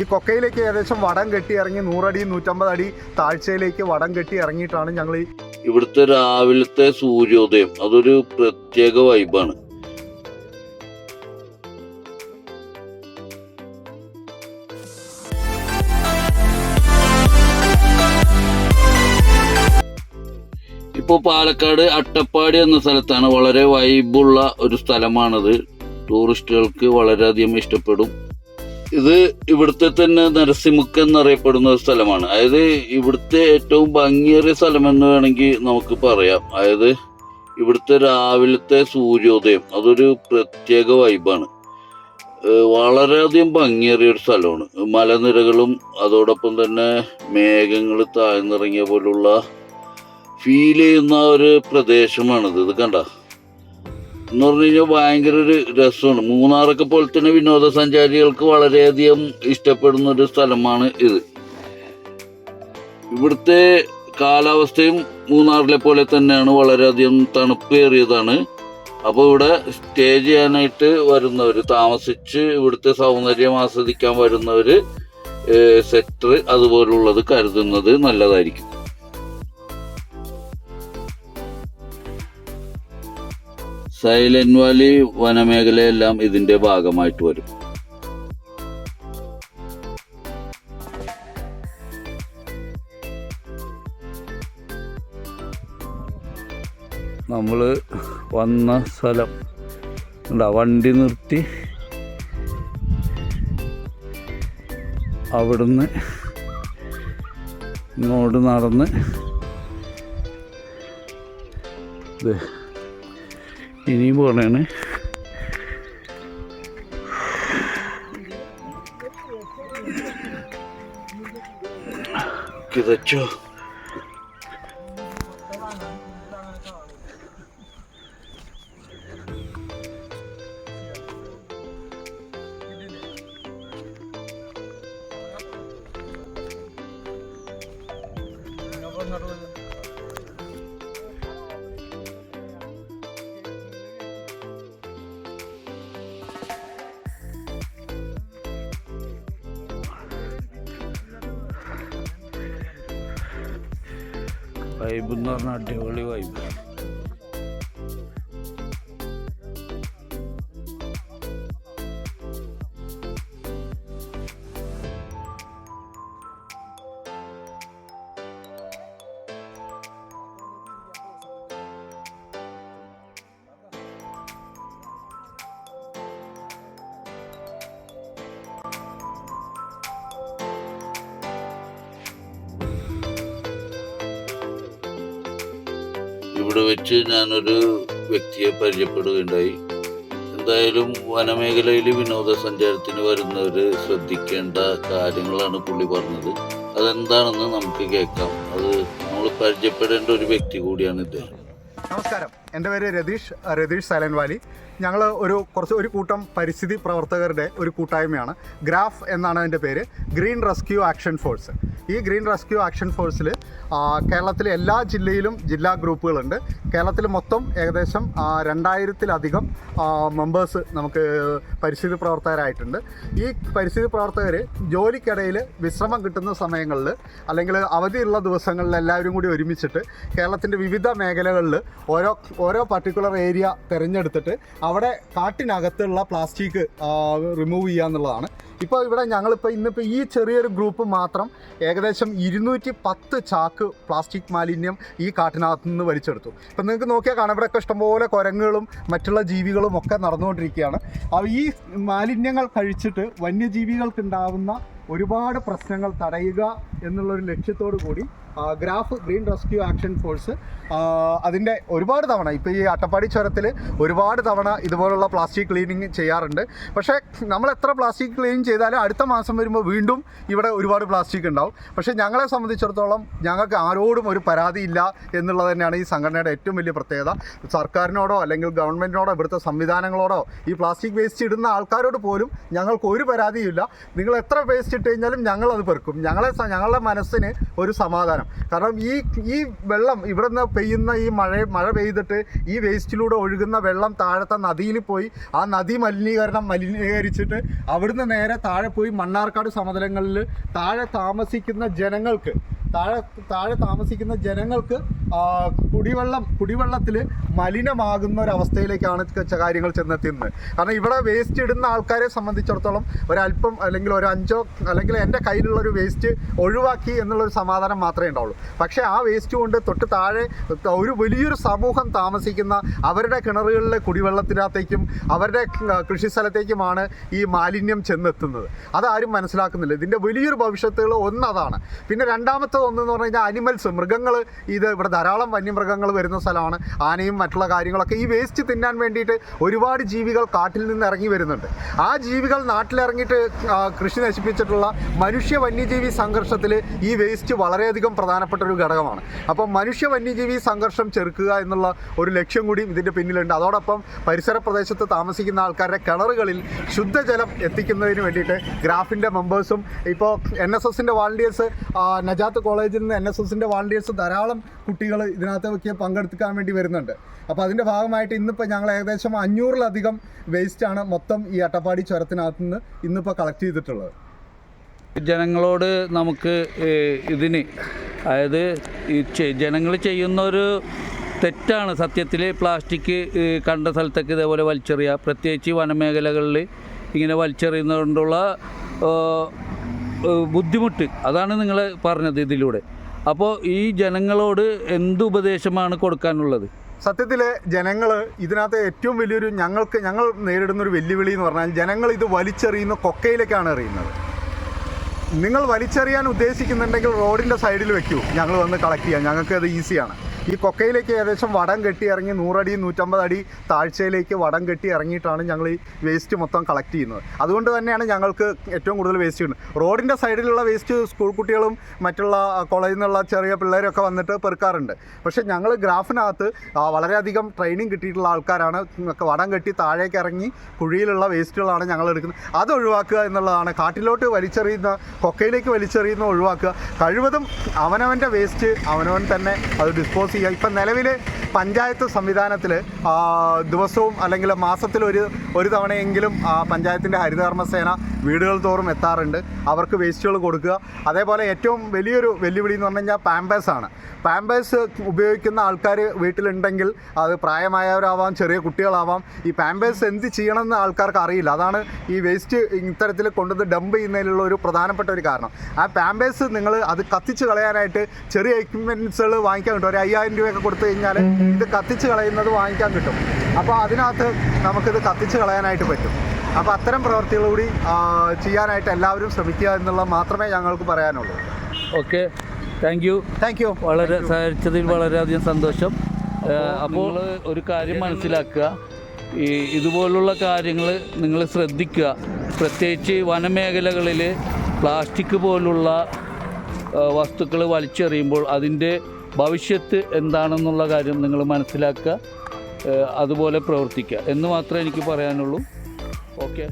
ഈ കൊക്കയിലേക്ക് ഏകദേശം വടം കെട്ടി ഇറങ്ങി നൂറടി നൂറ്റമ്പത് അടി താഴ്ചയിലേക്ക് വടം കെട്ടി ഇറങ്ങിയിട്ടാണ് ഞങ്ങൾ ഇവിടുത്തെ രാവിലത്തെ സൂര്യോദയം. അതൊരു പ്രത്യേക വൈബാണ് ഇപ്പോൾ പാലക്കാട് അട്ടപ്പാടി എന്ന സ്ഥലത്താണ് വളരെ വൈബുള്ള ഒരു സ്ഥലമാണത്. ടൂറിസ്റ്റുകൾക്ക് വളരെയധികം ഇഷ്ടപ്പെടും. ഇത് ഇവിടുത്തെ തന്നെ നരസിമുക്ക് എന്നറിയപ്പെടുന്ന ഒരു സ്ഥലമാണ്. അതായത് ഇവിടുത്തെ ഏറ്റവും ഭംഗിയേറിയ സ്ഥലം എന്ന് വേണമെങ്കിൽ നമുക്ക് പറയാം. അതായത് ഇവിടുത്തെ രാവിലത്തെ സൂര്യോദയം അതൊരു പ്രത്യേക വൈബാണ് വളരെയധികം ഭംഗിയേറിയ ഒരു സ്ഥലമാണ്. മലനിരകളും അതോടൊപ്പം തന്നെ മേഘങ്ങൾ താഴ്ന്നിറങ്ങിയ പോലുള്ള ഫീൽ ചെയ്യുന്ന ഒരു പ്രദേശമാണിത്. ഇത് കണ്ട? എന്ന് പറഞ്ഞു കഴിഞ്ഞാൽ ഭയങ്കര ഒരു രസമാണ്. മൂന്നാറൊക്കെ പോലെ തന്നെ വിനോദസഞ്ചാരികൾക്ക് വളരെയധികം ഇഷ്ടപ്പെടുന്ന ഒരു സ്ഥലമാണ് ഇത്. ഇവിടുത്തെ കാലാവസ്ഥയും മൂന്നാറിലെ പോലെ തന്നെയാണ് വളരെയധികം തണുപ്പേറിയതാണ് അപ്പോൾ ഇവിടെ സ്റ്റേ ചെയ്യാനായിട്ട് വരുന്നവർ താമസിച്ച് ഇവിടുത്തെ സൗന്ദര്യം ആസ്വദിക്കാൻ വരുന്നവർ സെക്ടർ അതുപോലുള്ളത് കരുതുന്നത് നല്ലതായിരിക്കും. സൈലന്റ് വാലി വനമേഖലയെല്ലാം ഇതിന്റെ ഭാഗമായിട്ട് വരും. നമ്മൾ വന്ന സ്ഥലം എന്താ വണ്ടി നിർത്തി അവിടുന്ന് ഇങ്ങോട്ട് നടന്ന് ദേ ഇനിയും പോകണേ കിതച്ചോ. വൈബ് എന്ന് പറഞ്ഞാൽ അടിപൊളി വൈബ് ഇവിടെ വെച്ച് ഞാനൊരു വ്യക്തിയെ പരിചയപ്പെടുകയുണ്ടായി. എന്തായാലും വനമേഖലയിൽ വിനോദസഞ്ചാരത്തിന് വരുന്നവർ ശ്രദ്ധിക്കേണ്ട കാര്യങ്ങളാണ് പുള്ളി പറഞ്ഞത്. അതെന്താണെന്ന് നമുക്ക് കേൾക്കാം. അത് നമ്മൾ പരിചയപ്പെടേണ്ട ഒരു വ്യക്തി കൂടിയാണ് ഇദ്ദേഹം. നമസ്കാരം. എന്റെ പേര് രതീഷ് രതീഷ് സൈലന്റ് വാലി ഞങ്ങൾ ഒരു കുറച്ച് ഒരു കൂട്ടം പരിസ്ഥിതി പ്രവർത്തകരുടെ ഒരു കൂട്ടായ്മയാണ്. ഗ്രാഫ് എന്നാണ് അതിന്റെ പേര്. Green rescue action force. ഈ ഗ്രീൻ റെസ്ക്യൂ ആക്ഷൻ ഫോഴ്സിൽ കേരളത്തിലെ എല്ലാ ജില്ലയിലും ജില്ലാ ഗ്രൂപ്പുകളുണ്ട്. കേരളത്തിൽ മൊത്തം ഏകദേശം രണ്ടായിരത്തിലധികം മെമ്പേഴ്സ് നമുക്ക് പരിസ്ഥിതി പ്രവർത്തകരായിട്ടുണ്ട്. ഈ പരിസ്ഥിതി പ്രവർത്തകർ ജോലിക്കിടയിൽ വിശ്രമം കിട്ടുന്ന സമയങ്ങളിൽ അല്ലെങ്കിൽ അവധിയുള്ള ദിവസങ്ങളിൽ എല്ലാവരും കൂടി ഒരുമിച്ചിട്ട് കേരളത്തിന്റെ വിവിധ മേഖലകളിൽ ഓരോ ഓരോ പർട്ടിക്കുലർ ഏരിയ തിരഞ്ഞെടുത്തിട്ട് അവിടെ കാട്ടിനകത്തുള്ള പ്ലാസ്റ്റിക് റിമൂവ് ചെയ്യുക എന്നുള്ളതാണ് ഇപ്പോൾ ഇവിടെ ഞങ്ങളിപ്പോൾ ഇന്നിപ്പോൾ ഈ ചെറിയൊരു ഗ്രൂപ്പ് മാത്രം ഏകദേശം ഇരുന്നൂറ്റി പത്ത് ചാക്ക് പ്ലാസ്റ്റിക് മാലിന്യം ഈ കാട്ടിനകത്ത് നിന്ന് വലിച്ചെടുത്തു. ഇപ്പം നിങ്ങൾക്ക് നോക്കിയാൽ കാണാം ഇവിടെയൊക്കെ ഇഷ്ടംപോലെ കുരങ്ങുകളും മറ്റുള്ള ജീവികളും ഒക്കെ നടന്നുകൊണ്ടിരിക്കുകയാണ്. അപ്പോൾ ഈ മാലിന്യങ്ങൾ കഴിച്ചിട്ട് വന്യജീവികൾക്ക് ഉണ്ടാവുന്ന ഒരുപാട് പ്രശ്നങ്ങൾ തടയുക എന്നുള്ളൊരു ലക്ഷ്യത്തോടു കൂടി GRAF green rescue action force അതിന്റെ ഒരുപാട് തവണ ഇപ്പോൾ ഈ അട്ടപ്പാടി ചുരത്തിൽ ഒരുപാട് തവണ ഇതുപോലുള്ള പ്ലാസ്റ്റിക് ക്ലീനിങ് ചെയ്യാറുണ്ട്. പക്ഷേ നമ്മൾ എത്ര പ്ലാസ്റ്റിക് ക്ലീൻ ചെയ്താലും അടുത്ത മാസം വരുമ്പോൾ വീണ്ടും ഇവിടെ ഒരുപാട് പ്ലാസ്റ്റിക് ഉണ്ടാവും. പക്ഷേ ഞങ്ങളെ സംബന്ധിച്ചിടത്തോളം ഞങ്ങൾക്ക് ആരോടും ഒരു പരാതിയില്ല എന്നുള്ളത് തന്നെയാണ് ഈ സംഘടനയുടെ ഏറ്റവും വലിയ പ്രത്യേകത. സർക്കാരിനോടോ അല്ലെങ്കിൽ ഗവൺമെന്റിനോടോ ഇവിടുത്തെ സംവിധാനങ്ങളോടോ ഈ പ്ലാസ്റ്റിക് വേസ്റ്റ് ഇടുന്ന ആൾക്കാരോട് പോലും ഞങ്ങൾക്ക് ഒരു പരാതിയില്ല നിങ്ങൾ എത്ര വേസ്റ്റ് ഇട്ട് കഴിഞ്ഞാലും ഞങ്ങളത് പെറുക്കും. ഞങ്ങളെ ഞങ്ങളുടെ മനസ്സിന് ഒരു സമാധാനം. കാരണം ഈ ഈ വെള്ളം ഇവിടെ നിന്ന് പെയ്യുന്ന ഈ മഴ മഴ പെയ്തിട്ട് ഈ വേസ്റ്റിലൂടെ ഒഴുകുന്ന വെള്ളം താഴത്തെ നദിയിൽ പോയി ആ നദി മലിനീകരണം മലിനീകരിച്ചിട്ട് അവിടുന്ന് നേരെ താഴെ പോയി മണ്ണാർക്കാട് സമതലങ്ങളിൽ താഴെ താമസിക്കുന്ന ജനങ്ങൾക്ക് താഴെ താഴെ താമസിക്കുന്ന ജനങ്ങൾക്ക് കുടിവെള്ളം കുടിവെള്ളത്തിൽ മലിനമാകുന്ന ഒരവസ്ഥയിലേക്കാണ് അവസ്ഥയിലേക്കാണ് കാര്യങ്ങൾ ചെന്നെത്തുന്നത് കാരണം ഇവിടെ വേസ്റ്റ് ഇടുന്ന ആൾക്കാരെ സംബന്ധിച്ചിടത്തോളം ഒരല്പം അല്ലെങ്കിൽ ഒരു അഞ്ചോ അല്ലെങ്കിൽ എന്റെ കയ്യിലുള്ള ഒരു വേസ്റ്റ് ഒഴിവാക്കി എന്നുള്ളൊരു സമാധാനം മാത്രമേ ഉണ്ടാവുള്ളൂ. പക്ഷേ ആ വേസ്റ്റ് കൊണ്ട് തൊട്ട് താഴെ ഒരു വലിയൊരു സമൂഹം താമസിക്കുന്ന അവരുടെ കിണറുകളിലെ കുടിവെള്ളത്തിനകത്തേക്കും അവരുടെ കൃഷി സ്ഥലത്തേക്കുമാണ് ഈ മാലിന്യം ചെന്നെത്തുന്നത്. അതാരും മനസ്സിലാക്കുന്നില്ല. ഇതിന്റെ വലിയൊരു ഭവിഷ്യത്തുകൾ ഒന്നതാണ് പിന്നെ രണ്ടാമത്തെ ഒന്നെന്ന് പറഞ്ഞു കഴിഞ്ഞാൽ അനിമൽസ് മൃഗങ്ങൾ ഇത് ഇവിടെ ധാരാളം വന്യമൃഗങ്ങൾ വരുന്ന സ്ഥലമാണ്. ആനയും മറ്റുള്ള കാര്യങ്ങളൊക്കെ ഈ വേസ്റ്റ് തിന്നാൻ വേണ്ടിയിട്ട് ഒരുപാട് ജീവികൾ കാട്ടിൽ നിന്ന് ഇറങ്ങി വരുന്നുണ്ട്. ആ ജീവികൾ നാട്ടിലിറങ്ങിയിട്ട് കൃഷി നശിപ്പിച്ചിട്ടുള്ള മനുഷ്യ വന്യജീവി സംഘർഷത്തിൽ ഈ വേസ്റ്റ് വളരെയധികം പ്രധാനപ്പെട്ട ഒരു ഘടകമാണ്. അപ്പം മനുഷ്യ വന്യജീവി സംഘർഷം ചെറുക്കുക എന്നുള്ള ഒരു ലക്ഷ്യം കൂടിയും ഇതിന്റെ പിന്നിലുണ്ട്. അതോടൊപ്പം പരിസര പ്രദേശത്ത് താമസിക്കുന്ന ആൾക്കാരുടെ കിണറുകളിൽ ശുദ്ധജലം എത്തിക്കുന്നതിന് വേണ്ടിയിട്ട് ഗ്രാഫിന്റെ മെമ്പേഴ്സും ഇപ്പോൾ എൻ എസ് എസിന്റെ വാളണ്ടിയേഴ്സ് നജാത്ത് കോളേജിൽ നിന്ന് എൻ എസ് എസിന്റെ വാളണ്ടിയേഴ്സ് ധാരാളം കുട്ടികൾ ഇതിനകത്തൊക്കെ പങ്കെടുക്കാൻ വേണ്ടി വരുന്നുണ്ട്. അപ്പോൾ അതിന്റെ ഭാഗമായിട്ട് ഇന്നിപ്പോൾ ഞങ്ങൾ ഏകദേശം അഞ്ഞൂറിലധികം വേസ്റ്റാണ് മൊത്തം ഈ അട്ടപ്പാടി ചുരത്തിനകത്ത് നിന്ന് ഇന്നിപ്പോൾ കളക്ട് ചെയ്തിട്ടുള്ളത്. ജനങ്ങളോട് നമുക്ക് ഇതിന് അതായത് ഈ ജനങ്ങൾ ചെയ്യുന്ന ഒരു തെറ്റാണ്. സത്യത്തിൽ പ്ലാസ്റ്റിക് കണ്ട സ്ഥലത്തൊക്കെ ഇതേപോലെ വലിച്ചെറിയുക പ്രത്യേകിച്ച് വനമേഖലകളിൽ ഇങ്ങനെ വലിച്ചെറിയുന്നതുകൊണ്ടുള്ള ബുദ്ധിമുട്ട്. അതാണ് നിങ്ങൾ പറഞ്ഞത് ഇതിലൂടെ. അപ്പോൾ ഈ ജനങ്ങളോട് എന്ത് ഉപദേശമാണ് കൊടുക്കാനുള്ളത്? സത്യത്തിൽ ജനങ്ങൾ ഇതിനകത്ത് ഏറ്റവും വലിയൊരു ഞങ്ങൾക്ക് ഞങ്ങൾ നേരിടുന്ന ഒരു വെല്ലുവിളി എന്ന് പറഞ്ഞാൽ ജനങ്ങൾ ഇത് വലിച്ചെറിയുന്ന കൊക്കയിലേക്കാണ് എറിയുന്നത്. നിങ്ങൾ വലിച്ചെറിയാൻ ഉദ്ദേശിക്കുന്നുണ്ടെങ്കിൽ റോഡിന്റെ സൈഡിൽ വെക്കൂ. ഞങ്ങൾ വന്ന് കളക്ട് ചെയ്യാം. ഞങ്ങൾക്ക് അത് ഈസിയാണ്. ഈ കൊക്കയിലേക്ക് ഏകദേശം വടം കെട്ടി ഇറങ്ങി നൂറടി നൂറ്റമ്പത് അടി താഴ്ചയിലേക്ക് വടം കെട്ടി ഇറങ്ങിയിട്ടാണ് ഞങ്ങൾ ഈ വേസ്റ്റ് മൊത്തം കളക്ട് ചെയ്യുന്നത്. അതുകൊണ്ട് തന്നെയാണ് ഞങ്ങൾക്ക് ഏറ്റവും കൂടുതൽ വേസ്റ്റ് കിട്ടുന്നത്. റോഡിന്റെ സൈഡിലുള്ള വേസ്റ്റ് സ്കൂൾ കുട്ടികളും മറ്റുള്ള കോളേജിൽ നിന്നുള്ള ചെറിയ പിള്ളേരൊക്കെ വന്നിട്ട് പെറുക്കാറുണ്ട്. പക്ഷേ ഞങ്ങൾ ഗ്രാഫിനകത്ത് വളരെയധികം ട്രെയിനിങ് കിട്ടിയിട്ടുള്ള ആൾക്കാരാണ്. വടം കെട്ടി താഴേക്ക് ഇറങ്ങി കുഴിയിലുള്ള വേസ്റ്റുകളാണ് ഞങ്ങൾ എടുക്കുന്നത്. അത് ഒഴിവാക്കുക എന്നുള്ളതാണ്. കാട്ടിലോട്ട് വലിച്ചെറിയുന്ന കൊക്കയിലേക്ക് വലിച്ചെറിയുന്ന ഒഴിവാക്കുക. കഴിവതും അവനവന്റെ വേസ്റ്റ് അവനവൻ തന്നെ അത് ഡിസ്പോസ് ചെയ്യുക ഇപ്പം നിലവിൽ പഞ്ചായത്ത് സംവിധാനത്തിൽ ദിവസവും അല്ലെങ്കിൽ മാസത്തിൽ ഒരു ഒരു തവണയെങ്കിലും പഞ്ചായത്തിന്റെ ഹരിതകർമ്മസേന വീടുകൾ തോറും എത്താറുണ്ട്. അവർക്ക് വേസ്റ്റുകൾ കൊടുക്കുക. അതേപോലെ ഏറ്റവും വലിയൊരു വെല്ലുവിളി എന്ന് പറഞ്ഞു കഴിഞ്ഞാൽ പാമ്പേഴ്സാണ് പാമ്പേഴ്സ് ഉപയോഗിക്കുന്ന ആൾക്കാർ വീട്ടിലുണ്ടെങ്കിൽ അത് പ്രായമായവരാവാം ചെറിയ കുട്ടികളാവാം. ഈ പാമ്പേഴ്സ് എന്ത് ചെയ്യണമെന്ന് ആൾക്കാർക്ക് അറിയില്ല. അതാണ് ഈ വേസ്റ്റ് ഇത്തരത്തിൽ കൊണ്ടുവന്ന് ഡംപ് ചെയ്യുന്നതിലുള്ള ഒരു പ്രധാനപ്പെട്ട ഒരു കാരണം. ആ പാമ്പേഴ്സ് നിങ്ങൾ അത് കത്തിച്ച് കളയാനായിട്ട് ചെറിയ എക്യുപ്മെന്റ്സുകൾ വാങ്ങിക്കാൻ കിട്ടും. ഒരു അയ്യായിരം രൂപയൊക്കെ കൊടുത്തു കഴിഞ്ഞാൽ ഇത് കത്തിച്ച് കളയുന്നത് വാങ്ങിക്കാൻ കിട്ടും. അപ്പോൾ അതിനകത്ത് നമുക്കിത് കത്തിച്ച് കളയാനായിട്ട് പറ്റും. അപ്പോൾ അത്തരം പ്രവൃത്തികൾ കൂടി ചെയ്യാനായിട്ട് എല്ലാവരും ശ്രമിക്കുക എന്നുള്ളത് മാത്രമേ ഞങ്ങൾക്ക് പറയാനുള്ളൂ. Okay. Thank you thank you വളരെ സഹകരിച്ചതിൽ വളരെയധികം സന്തോഷം. അപ്പോൾ ഒരു കാര്യം മനസ്സിലാക്കുക. ഈ ഇതുപോലുള്ള കാര്യങ്ങൾ നിങ്ങൾ ശ്രദ്ധിക്കുക. പ്രത്യേകിച്ച് വനമേഖലകളിൽ പ്ലാസ്റ്റിക് പോലുള്ള വസ്തുക്കൾ വലിച്ചെറിയുമ്പോൾ അതിന്റെ ഭവിഷ്യത്ത് എന്താണെന്നുള്ള കാര്യം നിങ്ങൾ മനസ്സിലാക്കുക അതുപോലെ പ്രവർത്തിക്കുക എന്ന് മാത്രമേ എനിക്ക് പറയാനുള്ളൂ. ഓക്കെ